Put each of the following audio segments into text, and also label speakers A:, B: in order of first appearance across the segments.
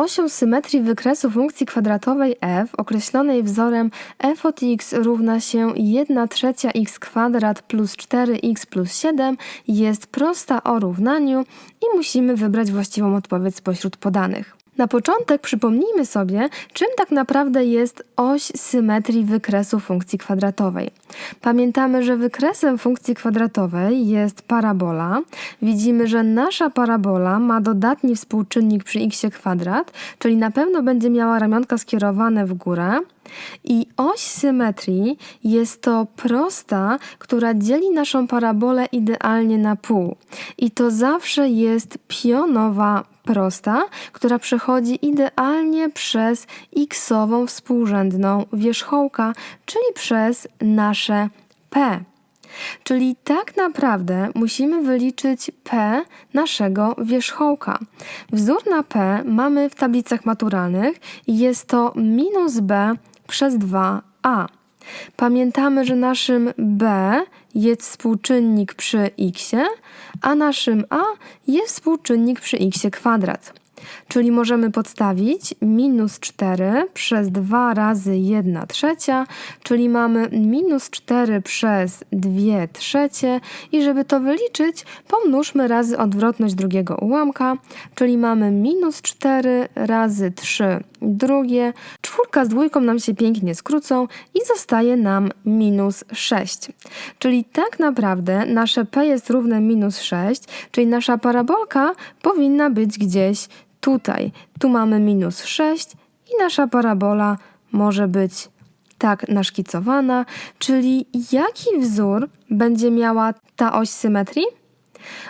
A: osią symetrii wykresu funkcji kwadratowej f określonej wzorem f od x równa się 1 trzecia x kwadrat plus 4x plus 7 jest prosta o równaniu i musimy wybrać właściwą odpowiedź spośród podanych. Na początek przypomnijmy sobie, czym tak naprawdę jest oś symetrii wykresu funkcji kwadratowej. Pamiętamy, że wykresem funkcji kwadratowej jest parabola. Widzimy, że nasza parabola ma dodatni współczynnik przy x kwadrat, czyli na pewno będzie miała ramionka skierowane w górę. I oś symetrii jest to prosta, która dzieli naszą parabolę idealnie na pół. I to zawsze jest pionowa prosta, która przechodzi idealnie przez x-ową współrzędną wierzchołka, czyli przez nasze p. Czyli tak naprawdę musimy wyliczyć p naszego wierzchołka. Wzór na p mamy w tablicach maturalnych i jest to minus b przez 2a. Pamiętamy, że naszym b jest współczynnik przy x, a naszym a jest współczynnik przy x kwadrat. Czyli możemy podstawić minus 4 przez 2 razy 1 trzecia, czyli mamy minus 4 przez 2 trzecie i żeby to wyliczyć, pomnóżmy razy odwrotność drugiego ułamka, czyli mamy minus 4 razy 3 drugie, czwórka z dwójką nam się pięknie skrócą i zostaje nam minus 6. Czyli tak naprawdę nasze p jest równe minus 6, czyli nasza parabolka powinna być gdzieś tutaj. Tu mamy minus 6 i nasza parabola może być tak naszkicowana, czyli jaki wzór będzie miała ta oś symetrii?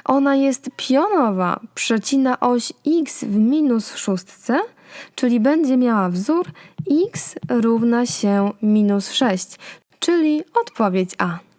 A: Ona jest pionowa, przecina oś x w minus szóstce, czyli będzie miała wzór x równa się minus 6, czyli odpowiedź A.